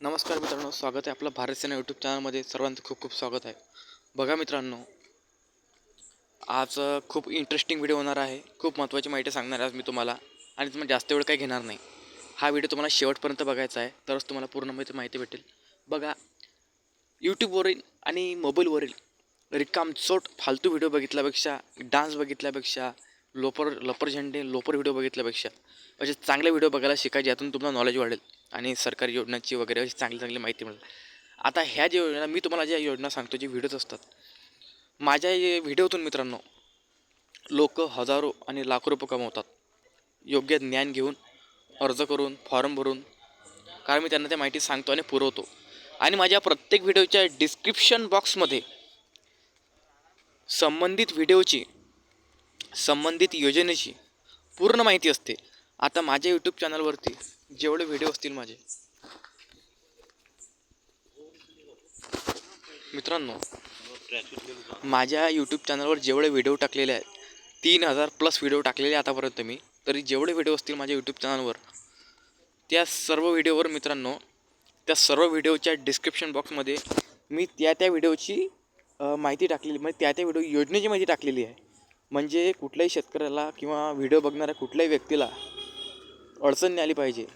नमस्कार मित्रांनो स्वागत आहे आपलं भारत सेना यूट्यूब चॅनलमध्ये सर्वांचं खूप खूप स्वागत आहे. बघा मित्रांनो आज खूप इंटरेस्टिंग व्हिडिओ होणार आहे. खूप महत्त्वाची माहिती सांगणार आहे आज मी तुम्हाला. आणि तुम्हाला जास्त वेळ काही घेणार नाही. हा व्हिडिओ तुम्हाला शेवटपर्यंत बघायचा आहे. तरच तुम्हाला पूर्ण माहिती माहिती भेटेल. बघा यूट्यूबवरील आणि मोबाईलवरील रिकामचोट फालतू व्हिडिओ बघितल्यापेक्षा डान्स बघितल्यापेक्षा लोपर लपर झेंडे लोपर व्हिडिओ बघितल्यापेक्षा असे चांगले व्हिडिओ बघायला शिकायचे यातून तुम्हाला नॉलेज वाढेल. आणि सरकारी योजनांची वगैरे अशी चांगली चांगली माहिती मिळेल आता ह्या ज्या योजना मी तुम्हाला ज्या योजना सांगतो जे व्हिडिओज असतात. माझ्या व्हिडिओतून मित्रांनो लोक हजारो आणि लाखो रुपये कमवतात. योग्य ज्ञान घेऊन अर्ज करून फॉर्म भरून कारण मी त्यांना त्या माहिती सांगतो आणि पुरवतो. आणि माझ्या प्रत्येक व्हिडिओच्या डिस्क्रिप्शन बॉक्समध्ये संबंधित व्हिडिओची संबंधित योजनेची पूर्ण माहिती असते. आता माझ्या यूट्यूब चॅनलवरती जेवढे व्हिडिओ असतील माझे. मित्रांनो माझ्या यूट्यूब चॅनलवर जेवढे व्हिडिओ टाकलेले आहेत तीन हजार प्लस व्हिडिओ टाकलेले आहे आतापर्यंत मी. तरी जेवढे व्हिडिओ असतील माझ्या यूट्यूब चॅनलवर त्या सर्व व्हिडिओवर मित्रांनो त्या सर्व व्हिडिओच्या डिस्क्रिप्शन बॉक्समध्ये मी त्या त्या व्हिडिओची माहिती टाकलेली म्हणजे त्या त्या व्हिडिओ योजनेची माहिती टाकलेली आहे. म्हणजे कुठल्याही शेतकऱ्याला किंवा व्हिडिओ बघणाऱ्या कुठल्याही व्यक्तीला अडचण नाही आली पाहिजे.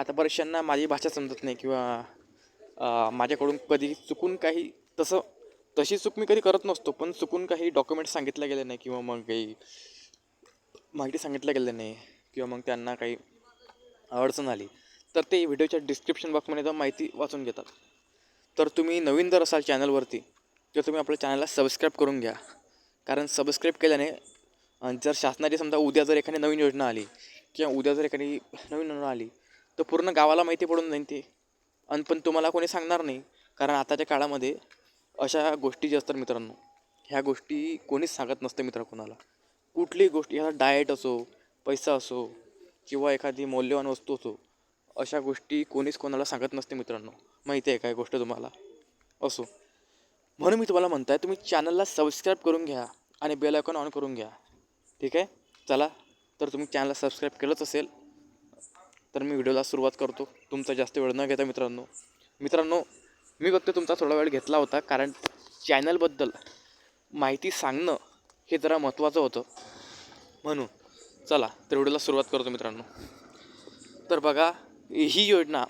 आता बऱ्याचशांना माझी भाषा समजत नाही किंवा माझ्याकडून कधी चुकून काही तसं तशी चूक मी कधी करत नसतो पण चुकून काही डॉक्युमेंट सांगितलं गेलं नाही किंवा मग काही माहिती सांगितलं गेलं नाही किंवा मग त्यांना काही अडचण आली तर ते व्हिडिओच्या डिस्क्रिप्शन बॉक्समध्ये जाऊन माहिती वाचून घेतात. तर तुम्ही नवीन जर असाल चॅनलवरती तर तुम्ही आपल्या चॅनलला सबस्क्राईब करून घ्या. कारण सबस्क्राईब केल्याने जर शासनाची समजा उद्या जर एखादी नवीन योजना आली किंवा उद्या जर एखादी नवीन योजना आली तर पूर्ण गावाला माहिती पडून जाईन ते. आणि पण तुम्हाला कोणी सांगणार नाही कारण आताच्या काळामध्ये अशा गोष्टी ज्या असतात मित्रांनो ह्या गोष्टी कोणीच सांगत नसते मित्र कोणाला. कुठलीही गोष्टी ह्याला डाएट असो पैसा असो किंवा एखादी मौल्यवान वस्तू असो अशा गोष्टी कोणीच कोणाला सांगत नसते मित्रांनो. माहिती आहे काय गोष्ट तुम्हाला? असो. म्हणून मी तुम्हाला म्हणताय तुम्ही चॅनलला सबस्क्राईब करून घ्या आणि बेल आयकॉन ऑन करून घ्या. ठीक आहे? चला तर तुम्ही चॅनलला सबस्क्राईब केलंच असेल तर मी व्हिडिओला सुरुवात करतो. तुमचा जास्त वेळ न घेता मित्रांनो. मित्रांनो मी फक्त तुमचा थोडा वेळ घेतला होता कारण चॅनलबद्दल माहिती सांगणं हे जरा महत्त्वाचं होतं. म्हणून चला तर व्हिडिओला सुरुवात करतो मित्रांनो. तर बघा ही योजना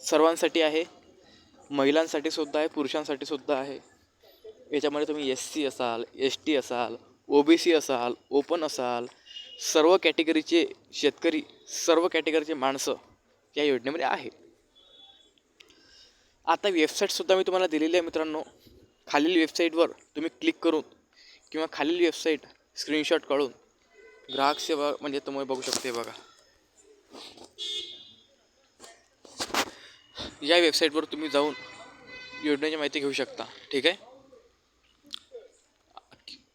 सर्वांसाठी आहे महिलांसाठी सुद्धा आहे पुरुषांसाठी सुद्धा आहे. याच्यामध्ये तुम्ही एस सी असाल एस टी असाल ओ बी सी असाल ओपन असाल सर्व कॅटेगरीचे शेतकरी सर्व कॅटेगरीचे माणसं या योजनेमध्ये आहे आता वेबसाईटसुद्धा मी तुम्हाला दिलेली आहे मित्रांनो. खालील वेबसाईटवर तुम्ही क्लिक करून किंवा खालील वेबसाईट स्क्रीनशॉट काढून ग्राहक सेवा म्हणजे तुम्ही बघू शकते बघा. या वेबसाईटवर तुम्ही जाऊन योजनेची माहिती घेऊ शकता. ठीक आहे?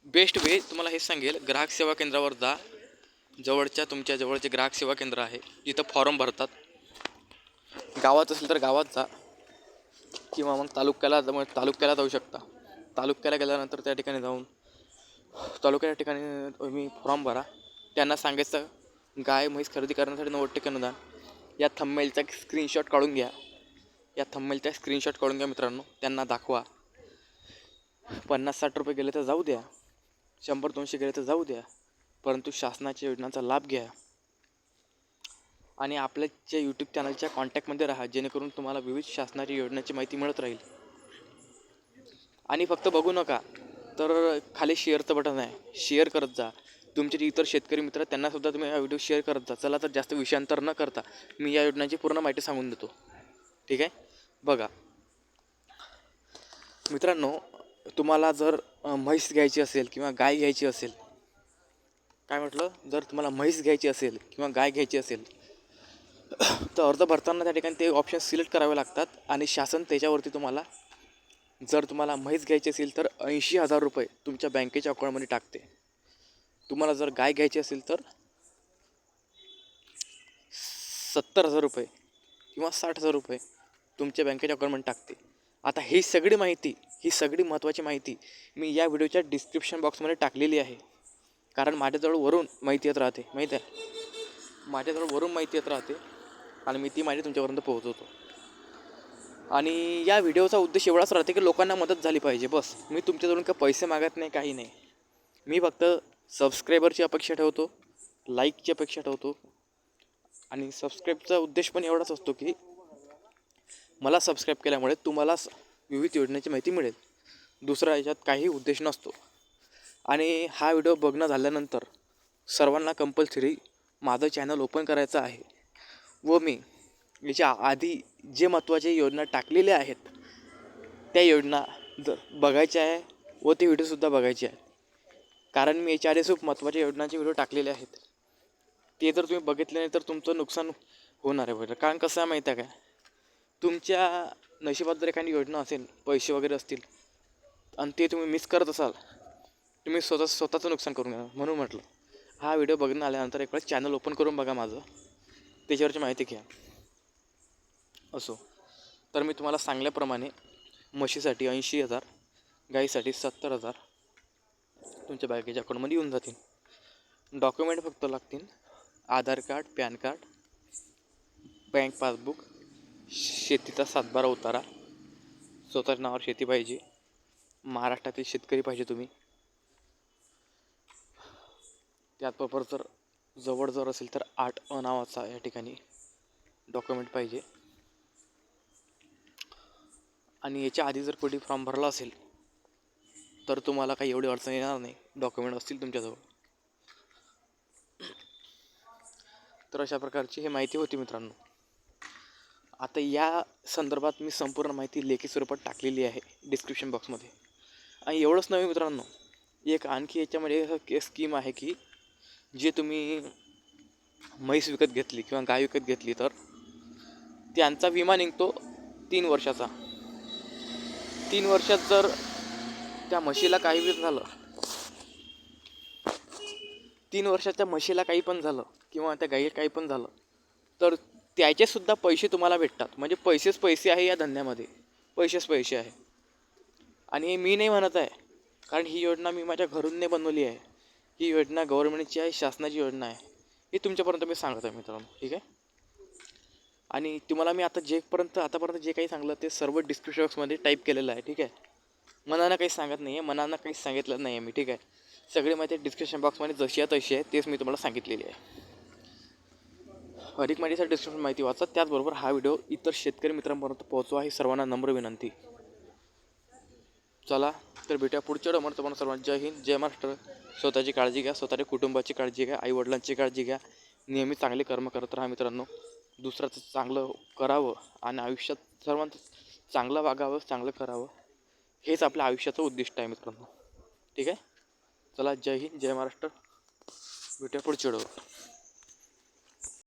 बेस्ट वे तुम्हाला हे सांगेल. ग्राहक सेवा केंद्रावर जा. जवळच्या तुमच्या जवळचे ग्राहक सेवा केंद्र आहे. जिथं फॉर्म भरतात. गावात असेल तर गावात जा. किंवा मग तालुक्याला मग तालुक्याला जाऊ शकता. तालुक्याला गेल्यानंतर त्या ठिकाणी जाऊन तालुक्याच्या ठिकाणी तुम्ही फॉर्म भरा. त्यांना सांगायचं गाय म्हैस खरेदी करण्यासाठी नव्वद टक्के अनुदान. या थंबमेलचा स्क्रीनशॉट काढून घ्या. या थंबमेलचा स्क्रीनशॉट काढून घ्या मित्रांनो. त्यांना दाखवा. पन्नास साठ रुपये गेले तर जाऊ द्या. शंभर दोनशे गेले तर जाऊ द्या. परंतु शासनाच्या योजनांचा लाभ घ्या. आणि आपल्या यूट्यूब चॅनलच्या कॉन्टॅक्टमध्ये राहा जेणेकरून तुम्हाला विविध शासनाच्या योजनांची माहिती मिळत राहील. आणि फक्त बघू नका तर खाली शेअरचं बटन आहे. शेअर करत जा. तुमचे जे इतर शेतकरी मित्र त्यांनासुद्धा तुम्ही हा व्हिडिओ शेअर करत जा. चला तर जास्त विषयांतर न करता मी या योजनांची पूर्ण माहिती सांगून देतो. ठीक आहे? बघा. मित्रांनो तुम्हाला जर म्हैस घ्यायची असेल किंवा गाय घ्यायची असेल काय म्हटलं? जर तुम्हाला म्हैस घ्यायची असेल किंवा गाय घ्यायची असेल तर अर्ज भरताना त्या ठिकाणी ते ऑप्शन सिलेक्ट करावे लागतात आणि शासन त्याच्यावरती तुम्हाला जर तुम्हाला म्हैस घ्यायची असेल तर ऐंशी हजार रुपये तुमच्या बँकेच्या अकाउंटमध्ये टाकते. तुम्हाला जर गाय घ्यायची असेल तर सत्तर हजार रुपये किंवा साठ हजार रुपये तुमच्या बँकेच्या अकाउंटमध्ये टाकते. आता ही सगळी माहिती ही सगळी महत्त्वाची माहिती मी या व्हिडिओच्या डिस्क्रिप्शन बॉक्समध्ये टाकलेली आहे. कारण माझ्याजवळ वरून माहिती येत राहते माहीत आहे माझ्याजवळ वरून माहिती येत राहते आणि मी ती माहिती तुमच्यापर्यंत पोहोचवतो. आणि या व्हिडिओचा उद्देश एवढाच राहते की लोकांना मदत झाली पाहिजे बस. मी तुमच्याजवळून काही पैसे मागत नाही काही नाही. मी फक्त सबस्क्रायबरची अपेक्षा ठेवतो लाईकची अपेक्षा ठेवतो आणि सबस्क्राईबचा उद्देश पण एवढाच असतो की मला सबस्क्राईब केल्यामुळे तुम्हाला स- विविध योजनेची माहिती मिळेल. दुसरा याच्यात काही उद्देश नसतो. आणि हा व्हिडिओ बघणं झाल्यानंतर सर्वांना कंपल्सरी माझं चॅनल ओपन करायचं आहे. व मी याच्या आधी जे महत्त्वाचे योजना टाकलेल्या आहेत त्या योजना जर बघायच्या आहे व ते व्हिडिओसुद्धा बघायचे आहेत कारण मी याच्या आधी खूप महत्त्वाच्या योजनांचे व्हिडिओ टाकलेले आहेत. ते जर तुम्ही बघितले नाही तर तुमचं नुकसान होणार आहे बरं कारण कसं आहे माहीत आहे काय तुमच्या नशिबात जर एखादी योजना असेल पैसे वगैरे असतील आणि ते तुम्ही मिस करत असाल तुम्ही स्वतः स्वतःचं नुकसान करून घ्या म्हणून म्हटलं. हा व्हिडिओ बघणं आल्यानंतर एक वेळेस चॅनल ओपन करून बघा माझं. त्याच्यावरची माहिती घ्या. असो. तर मी तुम्हाला सांगल्याप्रमाणे म्हशीसाठी ऐंशी हजार गाईसाठी सत्तर हजार तुमच्या बँकेच्या अकाउंटमध्ये येऊन जातील. डॉक्युमेंट फक्त लागतील. Aadhaar card PAN card bank passbook शेतीचा सातबारा उतारा स्वतःच्या नावावर शेती पाहिजे महाराष्ट्रातील शेतकरी पाहिजे तुम्ही. त्याचबरोबर जर जवळ जर असेल तर आठ अ नावाचा या ठिकाणी डॉक्युमेंट पाहिजे. आणि याच्या आधी जर कुठे फॉर्म भरला असेल तर तुम्हाला काही एवढी अडचण येणार नाही. डॉक्युमेंट असतील तुमच्याजवळ. तर अशा प्रकारची ही माहिती होती मित्रांनो. आता या संदर्भात मी संपूर्ण माहिती लेखी स्वरूपात टाकलेली आहे डिस्क्रिप्शन बॉक्समध्ये आणि एवढंच नव्हे मित्रांनो एक आणखी याच्यामध्ये स्कीम आहे की जे तुम्ही म्हैस विकत घेतली किंवा गाय विकत घेतली तर त्यांचा विमा निघतो तीन वर्षाचा. तीन वर्षात जर त्या म्हशीला काही बी झालं तीन वर्षाच्या म्हशीला काही पण झालं किंवा त्या गाईला काही पण झालं तर त्याचेसुद्धा पैसे तुम्हाला भेटतात. म्हणजे पैसेच पैसे आहे या धंद्यामध्ये. पैसेच पैसे आहे. आणि हे मी नाही म्हणत आहे कारण ही योजना मी माझ्या घरून नाही बनवली आहे. ही योजना गव्हर्नमेंटची आहे शासनाची योजना आहे. ही तुमच्यापर्यंत मी सांगत आहे मित्रांनो ठीक आहे? आणि तुम्हाला मी आता जेपर्यंत आतापर्यंत जे काही सांगलं ते सर्व डिस्क्रिप्शन बॉक्समध्ये टाईप केलेलं आहे ठीक आहे? मनानं काही सांगत नाही आहे मनानं काही सांगितलं नाही आहे मी ठीक आहे? सगळी माहिती डिस्क्रिप्शन बॉक्समध्ये जशी आहे तशी आहे तेच मी तुम्हाला सांगितलेली आहे. अधिक माहितीसाठी डिस्क्रिप्शन माहिती वाचा त्याचबरोबर हा व्हिडिओ इतर शेतकरी मित्रांपर्यंत पोहोचवा ही सर्वांना नम्र विनंती. चला तर भेटूया पुढच्या डोमर तुम्हाला सर्वांना जय हिंद जय महाराष्ट्र. स्वतःची काळजी घ्या स्वतःच्या कुटुंबाची काळजी घ्या आईवडिलांची काळजी घ्या. नेहमी चांगले कर्म करत राहा मित्रांनो. दुसऱ्याचं चांगलं करावं आणि आयुष्यात सर्वांचं चांगलं वागावं चांगलं करावं. हेच आपल्या आयुष्याचं उद्दिष्ट आहे मित्रांनो. ठीक आहे? चला जय हिंद जय महाराष्ट्र. भेटूया पुढच्या व्हिडिओवर